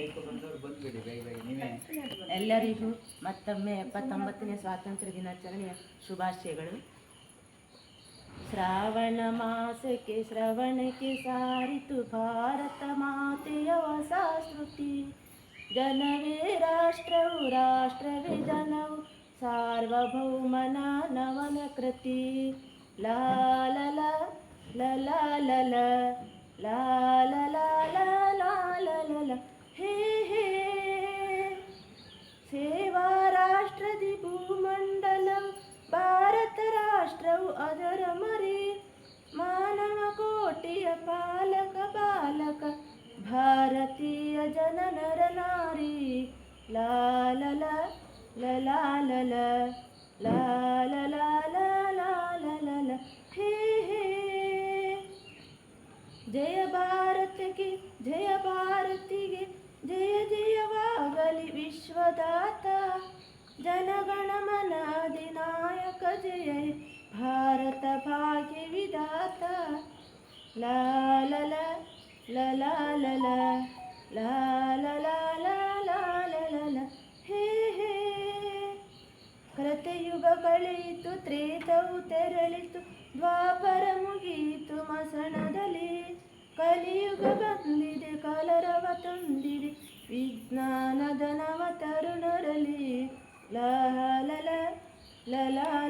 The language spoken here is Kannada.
एक तो बंदर बंद गेली बाई बाई एवरीवन ಮತ್ತೊಮ್ಮೆ 79 ನೇ ಸ್ವಾತಂತ್ರ್ಯ ದಿನಾಚರಣೆಯ ಶುಭಾಶಯಗಳು श्रावण मासಕೆ ಶ್ರವಣಕೆ ಸಾರಿತು ಭಾರತ ಮಾತೆಯ ವಾಸಾ ಸ್ೃತಿ ಜನವೇ ರಾಷ್ಟ್ರೋ ರಾಷ್ಟ್ರವೇ ಜನೋ ಸರ್ವಭೌಮನ ನವನಕೃತಿ ಲಾಲ ಲಾಲ ಲಾಲ ಲಾಲ ಲಾಲ ರಾಷ್ಟ್ರದಿ ಭೂಮಂಡಲಂ ಭಾರತ ರಾಷ್ಟ್ರವು ಅದರ ಮರಿ ಮಾನವ ಕೋಟಿಯ ಪಾಲಕ ಬಾಲಕ ಭಾರತೀಯ ಜನ ನರ ನಾರಿ ಲಾಲಲ ಲಲಾಲಲ ಲಾಲಲಾಲಲಾಲಲ ಹೇ ಹೇ ಜಯ ಭಾರತಕ್ಕೆ ಜಯ ಭಾರತಿಗೆ ಜಯ ಜಯವಾಗಲಿ ವಿಶ್ವದಾತ ಲಾ ಲಲ ಲಲ ಲ ಲಾ ಲಲ ಲಲ ಹೇ ಹೇ ಕೃತಯುಗ ಕಳೆಯಿತು ತ್ರೇತವು ತೆರಳಿತು ದ್ವಾಪರ ಮುಗಿಯಿತು ಮಸಣದಲ್ಲಿ ಕಲಿಯುಗ ಬಂದಿದೆ ಕಲರವ ತುಂಬಿದೆ ವಿಜ್ಞಾನದ ನವ ತರುಣರಲ್ಲಿ ಲಲ ಲಲ